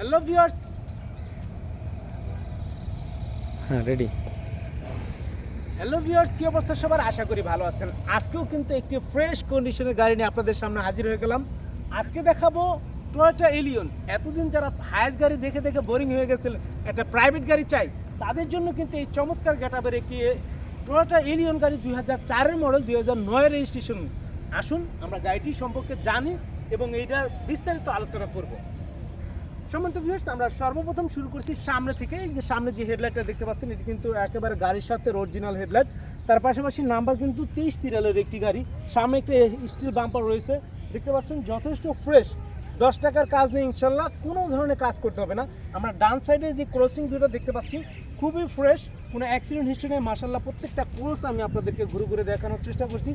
Hello viewers হ্যাঁ ready hello viewers কি অবস্থা? সবার আশা করি ভালো আছেন। আজকেও কিন্তু একটি ফ্রেশ কন্ডিশনের গাড়ি নিয়ে আপনাদের সামনে হাজির হয়ে গেলাম। আজকে দেখাবো টয়োটা এলিয়ন এতদিন যারা হায়াস গাড়ি দেখে দেখে বোরিং হয়ে গেছিল একটা প্রাইভেট গাড়ি চাই তাদের জন্য কিন্তু এই চমৎকার গেটাবের একটি টয়োটা এলিয়ন গাড়ি দুই হাজার চারের মডেল দুই হাজার নয়ের রেজিস্ট্রেশন আসুন আমরা গাড়িটি সম্পর্কে জানি এবং এইটার বিস্তারিত আলোচনা করব। সম্মানিত ভিউয়ার্স আমরা সর্বপ্রথম শুরু করছি সামনে থেকে। যে সামনে যে হেডলাইটটা দেখতে পাচ্ছেন, এটি কিন্তু একেবারে গাড়ির সাথে অরিজিনাল হেডলাইট তার পাশাপাশি নাম্বার কিন্তু তেইশ সিরিয়ালের একটি গাড়ি। সামনে একটি স্টিল বাম্পার রয়েছে। দেখতে পাচ্ছেন, যথেষ্ট ফ্রেশ দশ টাকার কাজ নেই, ইনশাল্লাহ কোনো ধরনের কাজ করতে হবে না। আমরা ডান সাইডের যে ক্রসিং দুটো দেখতে পাচ্ছি, খুবই ফ্রেশ কোনো অ্যাক্সিডেন্ট হিস্ট্রি নেই মার্শাল্লাহ প্রত্যেকটা ক্রস আমি আপনাদেরকে ঘুরে ঘুরে দেখানোর চেষ্টা করছি।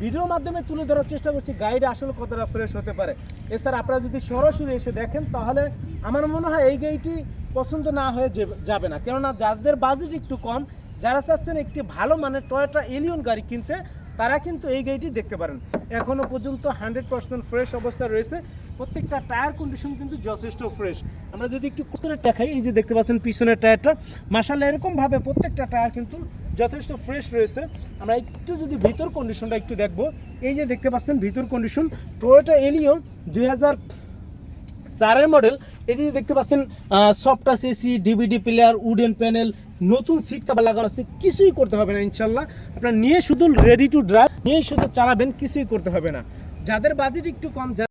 ভিডিওর মাধ্যমে তুলে ধরার চেষ্টা করছি গাড়িটা আসলে কতটা ফ্রেশ হতে পারে। এছাড়া আপনারা যদি সরাসরি এসে দেখেন, তাহলে আমার মনে হয় এই গাড়িটি পছন্দ না হয়ে যাবে না। কেননা যাদের বাজেট একটু কম, যারা চাচ্ছেন একটি ভালো মানের টয়োটা এলিয়ন গাড়ি কিনতে তারা কিন্তু এই গাড়িটি দেখতে পারেন। এখনও পর্যন্ত হান্ড্রেড পার্সেন্ট ফ্রেশ অবস্থা রয়েছে। প্রত্যেকটা টায়ার কন্ডিশন কিন্তু যথেষ্ট ফ্রেশ। আমরা যদি একটু করে দেখাই, এই যে দেখতে পাচ্ছেন পিছনের টায়ারটা। মাসাল্লা এরকমভাবে প্রত্যেকটা টায়ার কিন্তু যথেষ্ট ফ্রেশ রয়েছে। আমরা একটু যদি ভিতর কন্ডিশনটা একটু দেখব, এই যে দেখতে পাচ্ছেন ভিতর কন্ডিশন টয়োটা এলিয়ন দুই চারের মডেল এই যে দেখতে পাচ্ছেন সফট আছে AC DVD player wooden panel নতুন সিট কাভার লাগানো আছে, কিছুই করতে হবে না, ইনশাল্লাহ। আপনার নিয়ে শুধু রেডি টু ড্রাইভ নিয়ে শুধু চালাবেন, কিছুই করতে হবে না। যাদের বাজেট একটু কম, যারা